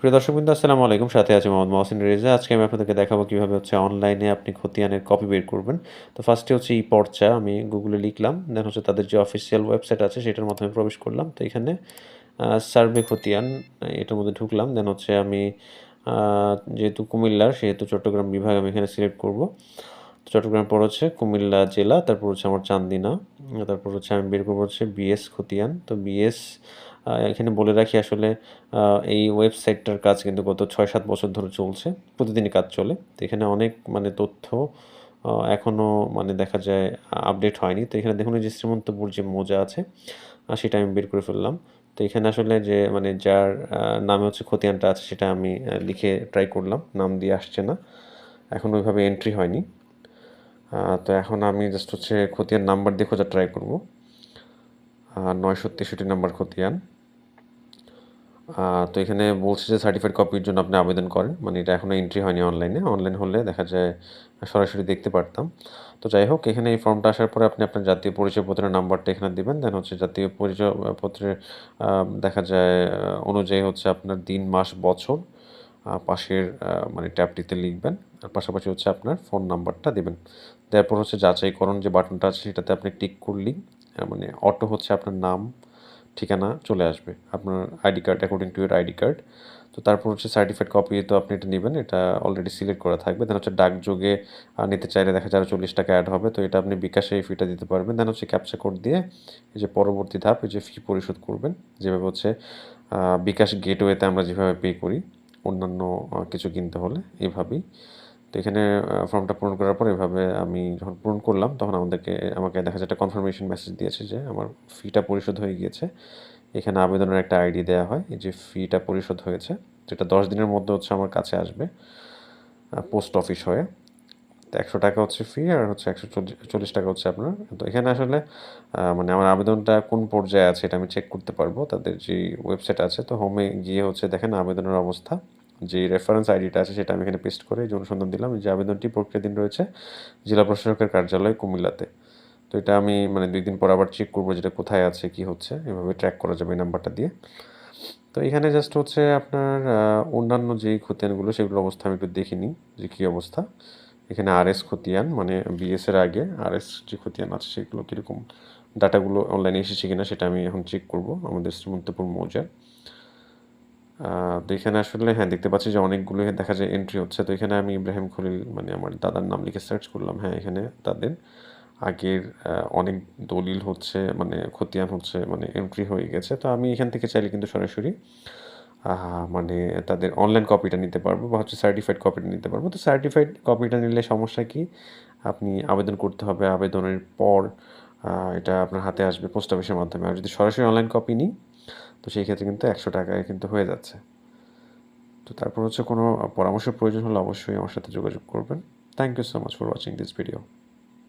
প্রিয় দর্শকবৃন্দ, আসসালামু আলাইকুম। সাথে আছে মোহাম্মদ মহসিন রেজা। আজকে আমি আপনাদেরকে দেখাবো কীভাবে হচ্ছে অনলাইনে আপনি খতিয়ানের কপি বের করবেন। তো ফার্স্টে হচ্ছে ই পর্চা, আমি গুগলে লিখলাম দেন হচ্ছে তাদের যে অফিসিয়াল ওয়েবসাইট আছে, সেটার মাধ্যমে প্রবেশ করলাম। তো এখানে সার্ভে খতিয়ান, এটার মধ্যে ঢুকলাম। দেন হচ্ছে আমি যেহেতু কুমিল্লার সেহেতু চট্টগ্রাম বিভাগ আমি এখানে সিলেক্ট করব। চট্টগ্রাম পর হচ্ছে কুমিল্লা জেলা, তারপর হচ্ছে আমার চান্দিনা, তারপর হচ্ছে আমি বের করব হচ্ছে বিএস খতিয়ান। তো বিএস এখানে বলে রাখি আসলে এই ওয়েবসাইটটার কাজ কিন্তু গত ছয় সাত বছর ধরে চলছে, প্রতিদিনই কাজ চলে। তো এখানে অনেক মানে তথ্য এখনও মানে দেখা যায় আপডেট হয়নি। তো এখানে দেখুন যে শ্রীমন্তপুর যে মোজা আছে সেটা আমি বের করে ফেললাম। তো এখানে আসলে যে মানে যার নামে হচ্ছে খতিয়ানটা আছে, সেটা আমি লিখে ট্রাই করলাম। নাম দিয়ে আসছে না। এখন ওইভাবে এন্ট্রি হয়নি। তো এখন আমি জাস্ট হচ্ছে খতিয়ান নাম্বার দিয়ে খোঁজা ট্রাই করব। নয়শো তেষট্টি নাম্বার খতিয়ান। তো এখানে বলছে যে সার্টিফাইড কপির জন্য আপনি আবেদন করেন মানে এটা এখনও এন্ট্রি হয়নি অনলাইনে অনলাইন হলে দেখা যায় সরাসরি দেখতে পারতাম। তো যাই হোক, এখানে এই ফর্মটা আসার পরে আপনি আপনার জাতীয় পরিচয়পত্রের নাম্বারটা এখানে দিবেন। দেন হচ্ছে জাতীয় পরিচয়পত্রের দেখা যায় অনুযায়ী হচ্ছে আপনার দিন, মাস, বছর পাশের মানে ট্যাবটিতে লিখবেন। আর পাশাপাশি হচ্ছে আপনার ফোন নাম্বারটা দেবেন। তারপর হচ্ছে যাচাইকরণ যে বাটনটা আছে সেটাতে আপনি টিক করলেই মানে অটো হচ্ছে আপনার নাম, ঠিকানা চলে আসবে। আপনার ID card according to your ID card. তো তারপর হচ্ছে সার্টিফাইড কপি তো আপনি এটা নেবেন, এটা অলরেডি সিলেক্ট করা থাকবে। দেন হচ্ছে ডাকযোগে নিতে চাইলে দেখা যায় চল্লিশ টাকা অ্যাড হবে, তো এটা আপনি বিকাশে এই ফিটা দিতে পারবেন। দেন হচ্ছে ক্যাপচা কোড দিয়ে এই যে পরবর্তী ধাপ, এই যে ফি পরিশোধ করবেন। যেভাবে হচ্ছে বিকাশ গেটওয়েতে আমরা যেভাবে পে করি, অন্যান্য কিছু কিনতে হলে এইভাবেই তো এখানে ফর্মটা পূরণ করার পর এভাবে আমি যখন পূরণ করলাম, তখন আমাদেরকে, আমাকে দেখা যায় একটা কনফার্মেশন মেসেজ দিয়েছে যে আমার ফিটা পরিশোধ হয়ে গিয়েছে। এখানে আবেদনের একটা আইডি দেওয়া হয় যে ফিটা পরিশোধ হয়েছে, যেটা দশ দিনের মধ্যে হচ্ছে আমার কাছে আসবে পোস্ট অফিস হয়ে। তো একশো টাকা হচ্ছে ফি আর হচ্ছে একশো চল্লিশ টাকা হচ্ছে আপনার। তো এখানে আসলে মানে আমার আবেদনটা কোন পর্যায়ে আছে এটা আমি চেক করতে পারব। তাদের যে ওয়েবসাইট আছে, তো হোমে গিয়ে হচ্ছে দেখেন আবেদনের অবস্থা। যে রেফারেন্স আইডিটা আছে সেটা আমি এখানে পেস্ট করে যে অনুসন্ধান দিলাম, যে আবেদনটি প্রক্রিয়াধীন রয়েছে জেলা প্রশাসকের কার্যালয় কুমিল্লাতে। তো এটা আমি মানে দুই দিন পর আবার চেক করব যেটা কোথায় আছে, কি হচ্ছে, এভাবে ট্র্যাক করা যাবে এই নাম্বারটা দিয়ে। তো এখানে জাস্ট হচ্ছে আপনার অন্যান্য যেই খতিয়ানগুলো সেগুলোর অবস্থা আমি একটু দেখে নিই যে কী অবস্থা। এখানে আর এস খতিয়ান মানে বিএসের আগে আর এস যে খতিয়ান আছে সেগুলো কীরকম ডাটাগুলো অনলাইনে এসেছে কিনা সেটা আমি এখন চেক করব, আমাদের শ্রীমন্তপুর মৌজার। তো এখানে আসলে হ্যাঁ দেখতে পাচ্ছি যে অনেকগুলো দেখা যায় এন্ট্রি হচ্ছে। তো এখানে আমি ইব্রাহিম খলিল মানে আমার দাদার নাম লিখে সার্চ করলাম হ্যাঁ এখানে তাদের। আগের অনেক দলিল হচ্ছে মানে খতিয়ান হচ্ছে মানে এন্ট্রি হয়ে গেছে। তো আমি এখান থেকে চাইলে কিন্তু সরাসরি মানে তাদের অনলাইন কপিটা নিতে পারব বা হচ্ছে সার্টিফাইড কপিটা নিতে পারব। তো সার্টিফাইড কপিটা নিলে সমস্যা কি? আপনি আবেদন করতে হবে। আবেদনের পর এটা আপনার হাতে আসবে পোস্ট অফিসের মাধ্যমে। আর যদি সরাসরি অনলাইন কপি নিই তো সেই ক্ষেত্রে কিন্তু একশো টাকায় কিন্তু হয়ে যাচ্ছে। তো তারপর হচ্ছে কোনো পরামর্শ প্রয়োজন হলে অবশ্যই আমার সাথে যোগাযোগ করবেন। Thank you so much for watching this video